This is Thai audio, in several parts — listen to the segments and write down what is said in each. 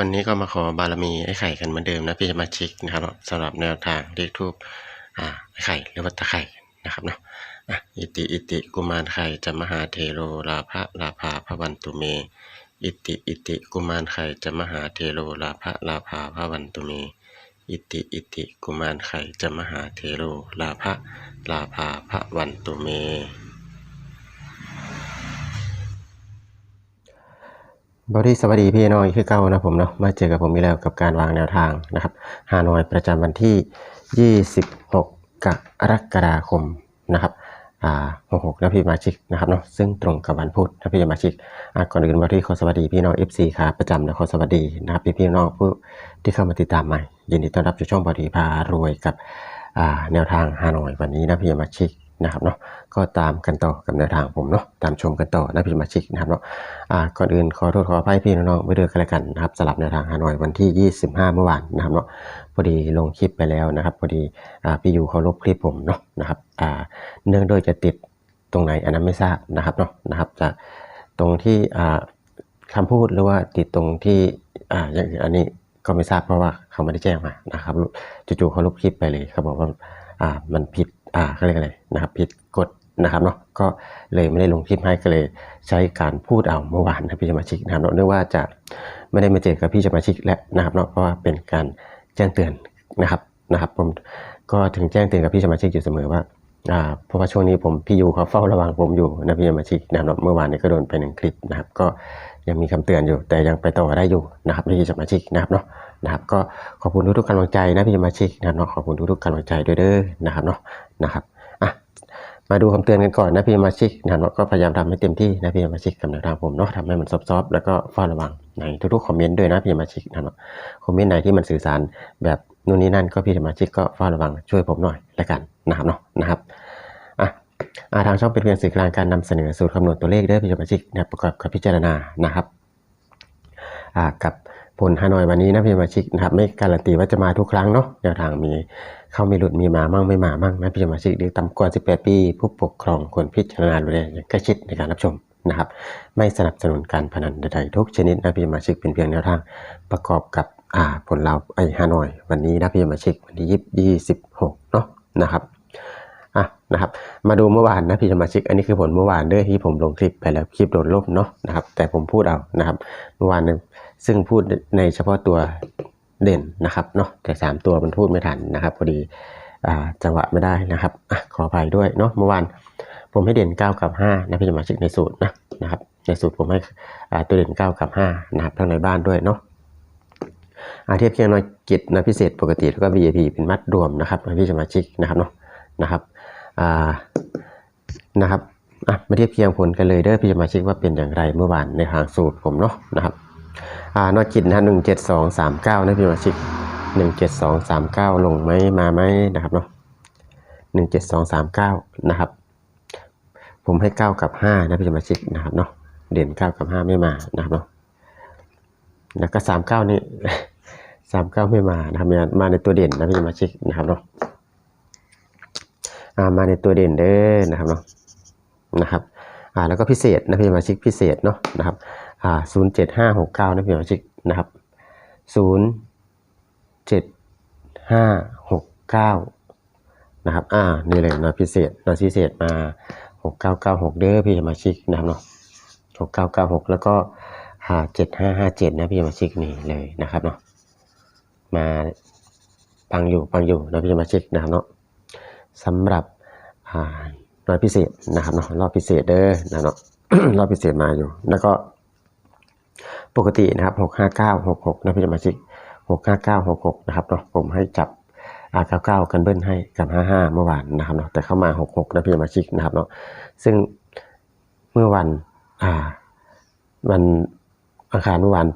วันนี้ก็มาขอบารมีไอ้ไข่กันเหมือนเดิมนะพี่สมาชิกนะครับสำหรับแนวทางเลขทูปอ่าไอ้ไข่หรือว่าตะไข่นะครับเนาะอะอิติอิติกุมารไข่จะมหาเทโรลาภะลาภาพระวันตุเม อิติอิติกุมารไข่จะมหาเทโรลาภะลาภาพระวันตุเม อิติอิติกุมารไข่จะมหาเทโรลาภะลาภาพระวันตุเม บอดี้สวัสดีพี่น้องคือเก่านะผมเนาะมาเจอกับผมอีกแล้วกับการวางแนวทางนะครับฮานอยประจำวันที่ 26 กรกฎาคมนะครับอ่า66นะพี่มาชิกนะครับเนาะซึ่งตรงกับวันพุธนะพี่มาชิกอะก่อนอื่นบอดี้ขอสวัสดีพี่น้อง FC ครับประจำนะขอสวัสดีนะครับพี่พี่น้องผู้ที่เข้ามาติดตามใหม่ยินดีต้อนรับสู่ช่องบอดี้พารวยกับอ่าแนวทางฮานอยวันนี้นะพี่มาชิก นะครับเนาะก็ตามกันต่อกับแนวทางผมเนาะตามชมกันต่อนะพี่มาชิกนะครับเนาะอ่าก่อนอื่นขอโทษขออภัยพี่น้องๆไว้ด้วยกันแล้วกันนะครับสลับแนวทางฮานอยวันที่ 25 เมื่อวานนะครับเนาะพอดีลงคลิปไปแล้วนะครับพอดีอ่าพี่ยูเขาลบคลิปผมเนาะนะครับอ่าเนื่องโดวยจะติดตรงไหนอันนั้นไม่ทราบนะครับเนาะนะครับจะตรงที่อ่าคำพูดหรือว่าติดตรงที่อ่าอย่างอื่นอันนี้ก็ไม่ทราบเพราะว่าเขาไม่ได้แจ้งมานะครับจู่ๆเขาลบคลิปไปเลยเขาบอกว่าอ่ามันผิด อ่าเขาเรียกอะไรนะครับผิดกฎนะครับเนาะก็เลยไม่ได้ลงคลิปให้ก็เลยใช้การพูดเอาเมื่อวานนะพี่สมาชิกนะครับเนื่องว่าจะไม่ได้มาเจอกับพี่สมาชิกและนะครับเนาะเพราะว่าเป็นการแจ้งเตือนนะครับนะครับ ผมก็ถึงแจ้งเตือนกับพี่สมาชิกอยู่เสมอว่าอ่าเพราะว่าช่วงนี้ผมพี่ยูเขาเฝ้าระวังผมอยู่นะพี่สมาชิกนะครับเมื่อวานนี้ก็โดนไปหนึ่งคลิปนะครับ ก็ยังมีคำเตือนอยู่ แต่ยังไปต่อได้อยู่นะครับพี่สมาชิกนะครับเนาะ นะครับก็ขอบคุณทุกๆกำลังใจนะพี่สมาชิกนะครับเนาะขอบคุณทุกๆกำลังใจด้วยเด้อนะครับเนาะนะครับอะมาดูคำเตือนกันก่อนนะพี่สมาชิกนะครับก็พยายามทำให้เต็มที่นะพี่สมาชิกกับแนวทางผมเนาะทำให้มันซอฟๆแล้วก็เฝ้าระวังในทุกๆคอมเมนต์ด้วยนะพี่สมาชิกนะครับคอมเมนต์ไหนที่มันสื่อสารแบบนู่นนี่นั่นก็พี่สมาชิกก็เฝ้าระวังช่วยผมหน่อยละกันนะครับเนาะนะครับอะทางช่องเป็นเพียงสื่อกลางการนำเสนอสูตรคำนวณตัวเลขเด้อพี่สมาชิกนะประกอบกับพิจารณานะครับกับ ผลฮานอยวันนี้นะพี่สมาชิกนะครับไม่การันตีว่าจะมาทุกครั้งเนาะแนวทางมีเข้ามีหลุดมีมามั่งไม่มามั่งนะพี่สมาชิกหรือต่ำกว่า 18 ปี ผู้ปกครองควรพิจารณาดูแลอย่างใกล้ชิดในการรับชมนะครับไม่สนับสนุนการพนันใดๆทุกชนิดนะพี่สมาชิกเป็นเพียงแนวทางประกอบกับอ่าผลเราไอฮานอย วันนี้นะพี่สมาชิกวันที่ยี่สิบหกเนาะนะครับ อะนะครับ มาดูเมื่อวานนะพี่สมาชิก อันนี้คือผลเมื่อวานด้อที่ผมลงคลิปไปแล้วคลิปโดนลบเนาะนะครับ แต่ผมพูดเอานะครับ เมื่อวานซึ่งพูดในเฉพาะตัวเด่นนะครับเนาะแต่สามตัวมันพูดไม่ทันนะครับพอดีอจังหวะไม่ได้นะครับอะขออภัยด้วยเนาะเมื่อวานผมให้เด่น 9 กับ5นะพี่สมาชิกในสูตรนะนะครับ ในสูตรผมให้ตัวเด่น 9 กับ5นะครับทั้งในบ้านด้วยเนาะอาเทียบเคียงน่อยกิจนะพิเศษปกติแล้วก็ VIP เป็นมัดรวมนะครับนะพี่สมาชิกนะครับเนาะนะครับ นะครับมาเทียบเคียงผลกันเลยเด้อพี่สมาชิกว่าเป็นอย่างไรเมื่อวานในทางสูตรผมเนาะนะครับอ่านอยกิจนะหนึ่งเจ็ดสองสามเก้านะพี่สมาชิกหนึ่งเจ็ดสองสามเก้าลงไหมมาไหมนะครับเนาะหนึ่งเจ็ดสองสามเก้านะครับ ผมให้เก้ากับห้านะพี่สมาชิกนะครับเนาะเด่นเก้ากับห้าไม่มานะครับเนาะแล้วก็สามเก้านี่สามเก้าไม่มานะครับมาในตัวเด่นนะพี่สมาชิกนะครับเนาะ มาในตัวเด่นเด้อนะครับเนาะนะครับอ่าแล้วก็พิเศษนะพี่สมาชิกพิเศษเนาะนะครับอ่าศูนย์เจ็ดห้าหกเก้านะพี่สมาชิกนะครับศูนย์เจ็ดห้าหกเก้านะครับอ่านี่เลยนะพิเศษนะพิเศษมาหกเก้าเก้าหกเด้อพี่สมาชิกนะครับเนาะหกเก้าเก้าหกแล้วก็หาเจ็ดห้าห้าเจ็ดนะพี่สมาชิกนี่เลยนะครับเนาะมาปังอยู่ปังอยู่นะพี่สมาชิกนะครับเนาะ สำหรับรอบพิเศษนะครับเนาะรอบพิเศษเด้อนะเนาะรอบพิเศษมาอยู่ แล้วก็ปกตินะครับหกห้าเก้าหกหกนะพี่สมาชิกหกห้าเก้าหกหกนะครับเนาะผมให้จับอาเก้าเก้ากันเบิ้ลให้กับห้าห้าเมื่อวานนะครับเนาะแต่เข้ามาหกหกนะพี่สมาชิกนะครับเนาะซึ่งเมื่อวันอ่าวันอังคารเมื่อวาน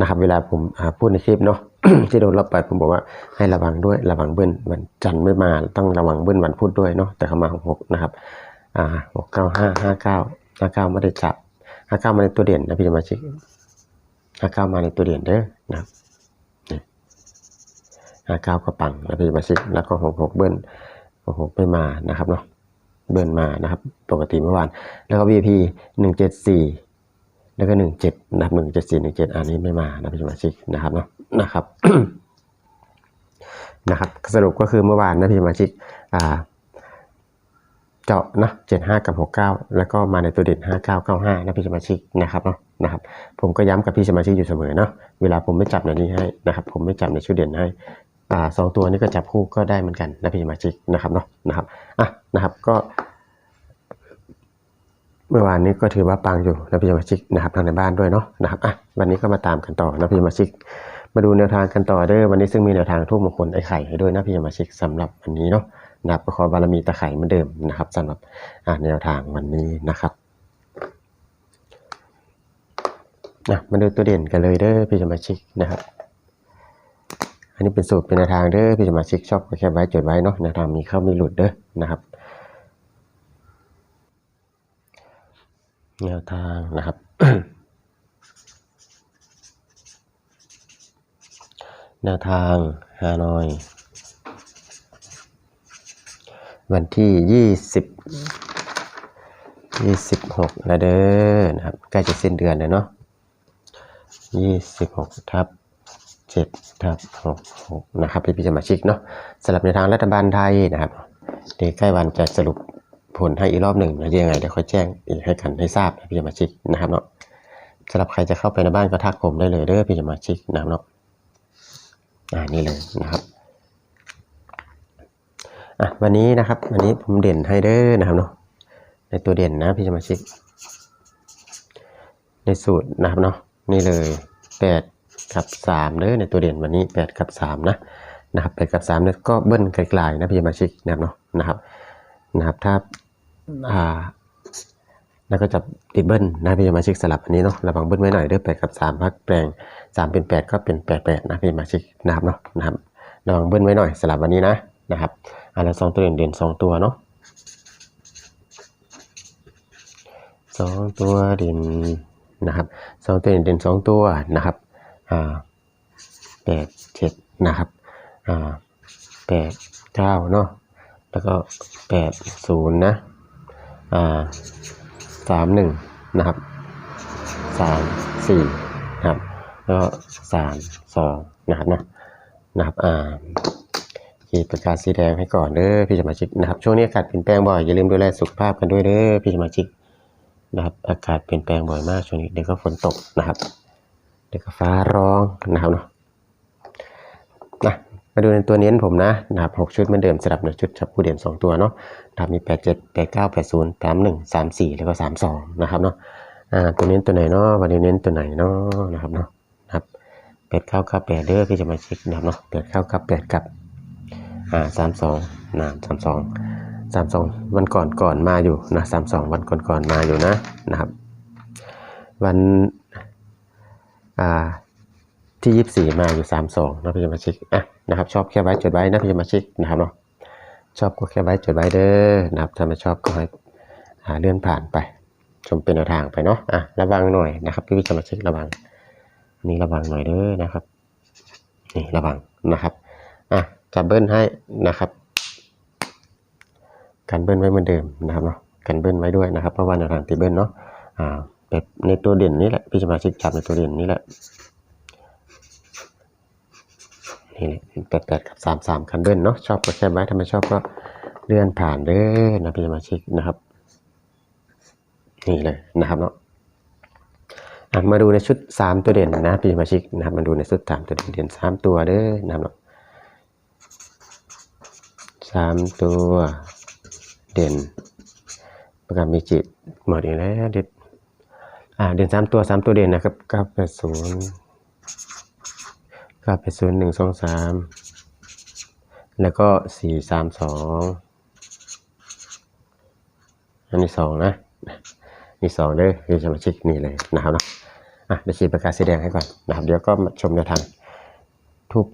นะครับ เวลาผมอ่าพูดในคลิปเนาะ ที่โดนลบไปผมบอกว่าให้ระวังด้วยระวังเบิ้ลวันจันทร์ไม่มาต้องระวังเบิ้ลวันพุธด้วยเนาะแต่เข้ามาหกหกนะครับอ่าหกเก้าห้าห้าเก้าห้าเก้าไม่ได้จับห้าเก้ามาในตัวเด่นนะพี่สมาชิกห้าเก้ามาในตัวเด่นเด้อนะครับห้าเก้าก็ปังนะพี่สมาชิกแล้วก็หกหกเบิ้ลหกหกไม่มานะครับเนาะเบิ้ลมานะครับ ปกติเมื่อวาน แล้วก็ VIP หนึ่งเจ็ดสี่แล้วก็หนึ่งเจ็ดนะครับหนึ่งเจ็ดสี่หนึ่งเจ็ดอันนี้ไม่มานะพี่สมาชิกนะครับเนาะ นะครับนะครับสรุปก็คือเมื่อวานนะพี่สมาชิกอ่าเจาะนะเจ็ดห้ากับหกเก้าแล้วก็มาในตัวเด่นห้าเก้าเก้าห้านะพี่สมาชิกนะครับเนาะนะครับ ผมก็ย้ำกับพี่สมาชิกอยู่เสมอเนาะเวลาผมไม่จับในนี้ให้นะครับ ผมไม่จับในชุดเด่นให้อ่าสองตัวนี้ก็จับคู่ก็ได้เหมือนกันนะพี่สมาชิกนะครับเนาะนะครับอะนะครับก็ เมื่อวานนี้ก็ถือว่าปังอยู่นะพี่สมาชิกนะครับทางในบ้านด้วยเนาะนะครับอะวันนี้ก็มาตามกันต่อนะพี่สมาชิก มาดูแนวทางกันต่อเด้อวันนี้ซึ่งมีแนวทางทูบมงคลไอ้ไข่ให้ด้วยนะพี่สมาชิกสำหรับวันนี้เนาะนะครับก็ขอบารมีตะไคร่เหมือนเดิมนะครับสำหรับแนวทางวันนี้นะครับนะมาดูตัวเด่นกันเลยเด้อพี่สมาชิกนะครับ อันนี้เป็นสูตรเป็นแนวทางเด้อพี่สมาชิกชอบก็แค่ไว้จดไว้เนาะแนวทางมีเข้ามีหลุดเด้อนะครับ แนวทางนะครับ แนวทางฮานอย วันที่ยี่สิบยี่สิบหกแล้วเด้อนะครับใกล้จะสิ้นเดือนแล้วเนาะยี่สิบหกทับเจ็ดทับหกหกนะครับพี่พี่สมาชิกเนาะสำหรับในทางรัฐบาลไทยนะครับเดี๋ยวใกล้วันจะสรุปผลให้อีกรอบหนึ่งนะยังไงเดี๋ยวค่อยแจ้งอีกให้กันให้ทราบพี่สมาชิกนะครับเนาะสำหรับใครจะเข้าไปในบ้านก็ทักผมได้เลยเด้อพี่สมาชิกนะครับเนาะ อ่านี่เลยนะครับอะวันนี้นะครับวันนี้ผมเด่นให้เด้อนะครับเนาะในตัวเด่นนะพี่สมาชิก ในสูตรนะครับเนาะนี่เลยแปดกับสามเด้อในตัวเด่นวันนี้แปดกับสามนะนะครับแปดกับสามเนี่ยก็เบิ้ลไกลๆนะพี่สมาชิกนะครับเนาะนะครับนะครับถ้าอ่าแล้วก็จะติดเบิ้ลนะพี่สมาชิกสลับอันนี้เนาะระวังเบิ้ลไว้หน่อยเด้อแปดกับสามพักแปลง สามเป็นแปดก็เป็นแปดแปดนะพี่สมาชิกนะครับเนาะนะครับระวังเบิ้ลไว้หน่อยสลับวันนี้นะนะครับอ่าแล้วสองตัวเด่นเด่นสองตัวเนาะสองตัวเด่นนะครับสองตัวเด่นเด่นสองตัวนะครับอ่าแปดเจ็ดนะครับอ่าแปดเก้าเนาะแล้วก็แปดศูนย์นะอ่าสามหนึ่งนะครับสามสี่นะครับ ก็สามสองนะครับนะนะครับอ่าขีดประกาศสีแดงให้ก่อนเด้อพี่สมาชิกนะครับช่วงนี้อากาศเปลี่ยนแปลงบ่อยอย่าลืมดูแลสุขภาพกันด้วยเด้อพี่สมาชิกนะครับอากาศเปลี่ยนแปลงบ่อยมากช่วงนี้เดี๋ยวก็ฝนตกนะครับ เดี๋ยวก็ฟ้าร้องนะครับเนาะนะมาดูในตัวเน้นผมนะนะครับหกชุดเหมือนเดิมสลับในชุดจับผู้เด่นสองตัวเนาะนะครับมีแปดเจ็ดแปดเก้าแปดศูนย์สามหนึ่งสามสี่แล้วก็สามสองนะครับเนาะอ่าตัวเน้นตัวไหนเนาะวันนี้เน้นตัวไหนเนาะนะครับเนาะ แปดเก้ากับแปดเด้อพี่จะมาเช็คนะครับเนาะแปดเก้ากับแปดกับอ่าสามสองนะสามสองสามสองวันก่อนก่อนมาอยู่นะสามสองวันก่อนก่อนมาอยู่นะนะครับ วันอ่าที่ยี่สิบสี่มาอยู่สามสองนะพี่จะมาเช็คอะนะครับ ชอบแค่ไว้จดไว้นะพี่จะมาเช็คนะครับเนาะชอบก็แค่ไว้จดไว้เด้อนะครับถ้าไม่ชอบก็ให้หาเลื่อนผ่านไป ชมเป็นแนวทางไปเนาะอะระวังหน่อยนะครับพี่วิจาเช็คระวัง นนี้ระวังหน่อยเด้อนะครับนี่ระวังนะครับอะจับเบิ้ลให้นะครับกันเบิ้ลไว้เหมือนเดิมนะครับเนาะกันเบิ้ลไว้ด้วยนะครับเพราะว่าแนวทางตีเบิ้ลเนาะอ่าแบบในตัวเด่นนี่แหละพี่สมาชิกจับในตัวเด่นนี่แหละนี่แหละแปดแปดกับสามสามคันเบิ้ลเนาะชอบก็แค่ไว้ถ้าไม่ชอบก็เลื่อนผ่านเด้อนะพี่สมาชิกนะครับ นี่เลยนะครับเนาะ มาดูในชุดสามตัวเด่นนะพี่สมาชิกนะครับมาดูในชุดสามตัวเด่นเด่นสามตัวเด้อนะครับเนาะสามตัวเด่นประกาศมีจิตหมดอีกแล้วเด็ดอ่าเด่นสามตัวสามตัวเด่นนะครับเก้าแปดศูนย์เก้าแปดศูนย์หนึ่งสองสามแล้วก็สี่สามสองอันนี้สองนะนี่สองเด้อคือสมาชิกนี่เลยนะครับเนาะ อะเดี๋ยวขีดประกาศสีแดงให้ก่อนนะครับ เดี๋ยวก็มาชมแนวทางทุบ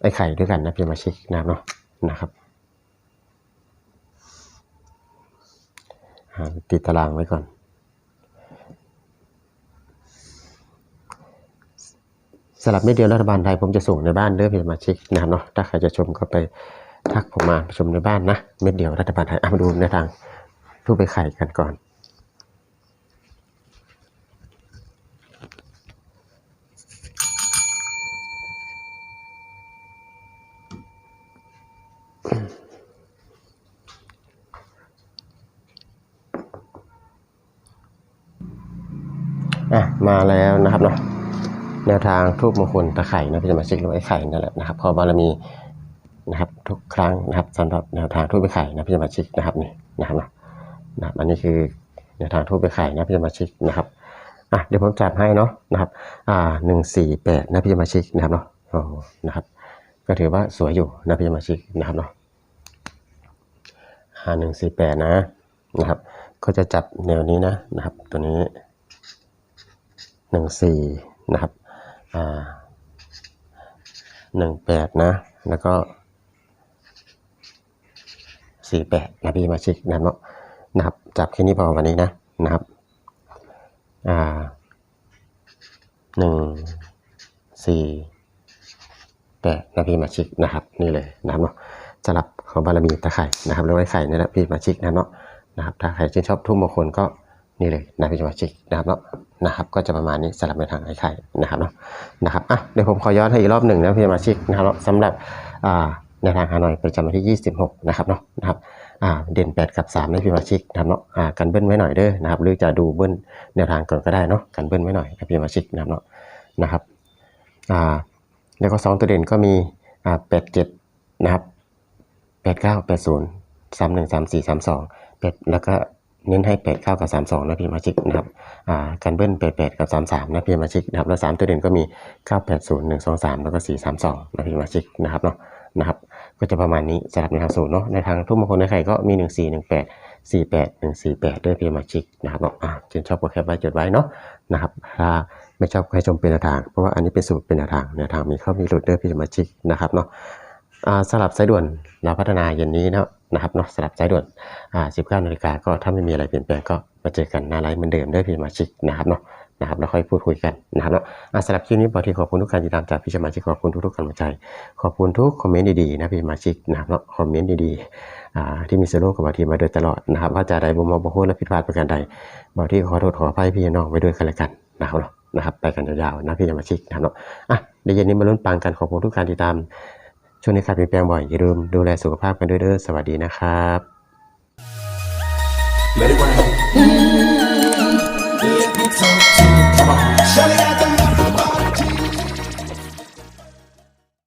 ไอ้ไข่ด้วยกันนะพี่สมาชิกนะครับเนาะนะครับติดตารางไว้ก่อนสลับไม่เดียวรัฐบาลไทยผมจะส่งในบ้านเด้อพี่สมาชิกนะครับเนาะถ้าใครจะชมก็ไปทักผมมาชมในบ้านนะเม็ดเดียวรัฐบาลไทยอะมาดูในวทางทุบไปไข่กันก่อน อะ มาแล้วนะครับเนาะแนวทางทูบมงคลตะไคร่นะพี่จะมาเช็คดูไอ้ไข่นั่นแหละนะครับพอบารมีนะครับทุกครั้งนะครับสำหรับแนวทางทูบไอ้ไข่นะพี่จะมาเช็คนะครับนี่นะครับเนาะนะครับอันนี้คือแนวทางทูบไอ้ไข่นะพี่จะมาเช็คนะครับอะเดี๋ยวผมจัดให้เนาะนะครับอ่าหนึ่งสี่แปดนะพี่จะมาเช็คนะครับเนาะโอ้นะครับ ก็ถือว่าสวยอยู่นะพี่จะมาเช็คนะครับเนาะอ่าหนึ่งสี่แปดนะนะครับ ก็จะจับแนวนี้นะนะครับ ตัวนี้ หนึ่งสี่นะครับอ่าหนึ่งแปดนะ แล้วก็สี่แปดนะพี่มาชิกนะเนาะนะครับ จับแค่นี้พอวันนี้นะนะครับอ่าหนึ่งสี่แปดนะพี่มาชิกนะครับ นี่เลยนะครับเนาะสลับของบารมีตะไคร่นะครับแล้วไว้ไข่นี่แหละพี่มาชิกนะเนาะนะครับถ้าใครชื่นชอบทุ่มมงคลก็ นี่เลยนะพี่สมาชิกนะครับเนาะนะครับ ก็จะประมาณนี้สลับในทางไอ้ไข่นะครับเนาะนะครับอะเดี๋ยวผมขอย้อนให้อีกรอบหนึ่งนะพี่สมาชิกนะครับเนาะสำหรับอ่าในทางฮานอยประจำวันที่ 26 นะครับเนาะนะครับอ่าเด่น 8 กับ3ในพี่สมาชิกนะครับเนาะอ่ากันเบิ้ลไว้หน่อยเด้อนะครับหรือจะดูเบิ้ลแนวทางก่อนก็ได้เนาะกันเบิ้ลไว้หน่อยนะพี่สมาชิกนะครับเนาะนะครับอ่าแล้วก็สองตัวเด่นก็มีอ่า87 นะครับแปดเก้าแปดศูนย์สามหนึ่งสามสี่สามสองแปดแล้วก็ เน้นให้แปดเก้ากับสามสองนะพี่มาชิกนะครับอ่ากันเบิ้ลแปดแปดกับสามสามนะพี่มาชิกนะครับแล้วสามตัวเด่นก็มีเก้าแปดศูนย์หนึ่งสองสามแล้วก็สี่สามสองนะพี่มาชิกนะครับเนาะนะครับก็จะประมาณนี้สำหรับในทางสูตรเนาะในทางทุกมงคลในใครก็มีหนึ่งสี่หนึ่งแปดสี่แปดหนึ่งสี่แปดด้วยพี่มาชิกนะครับเนาะอ่าชื่นชอบก็แคปไว้จดไว้เนาะนะครับถ้าไม่ชอบก็ให้ชมเป็นแนวทาง เพราะว่าอันนี้เป็นสูตรเป็นแนวทางแนวทางมีเข้ามีหลุดด้วยพี่มาชิกนะครับเนาะอ่าสลับสายด่วนเราพัฒนาเย็นนี้นะ นะครับเนาะสลับสายด่วนอ่า19นาฬิกาก็ถ้าไม่มีอะไรเปลี่ยนแปลงก็มาเจอกันหน้าไลฟ์เหมือนเดิมด้วยพี่สมาชิกนะครับเนาะนะครับแล้วค่อยพูดคุยกันนะครับเนาะสำหรับคลิปนี้บอทีขอบคุณทุกการติดตามจากพี่สมาชิกขอบคุณทุกๆกำลังใจ ขอบคุณทุกคอมเมนต์ดีๆนะพี่สมาชิกนะครับเนาะคอมเมนต์ดีๆอ่าที่มีส่วนร่กับบางทีมาโดยตลอดนะครับว่าจะใดบ่มองบ่ฮู้และผิดพลาดประการใดบอทีขอโทษขออภัยพี่น้องไว้ด้วยกันล้วกันนะครับเนาะนะครับไปกันยาวๆนะพี่สมาชิกนะครับเนาะอะเดี๋ยวเย็นนี้มาลุ้นปังกันขอบคุณทุกการติดตาม ช่วงนี้การเปลี่ยนแปลงบ่อยอย่าลืมดูแลสุขภาพกันด้วยเด้อสวัสดีนะครับ Let it rain.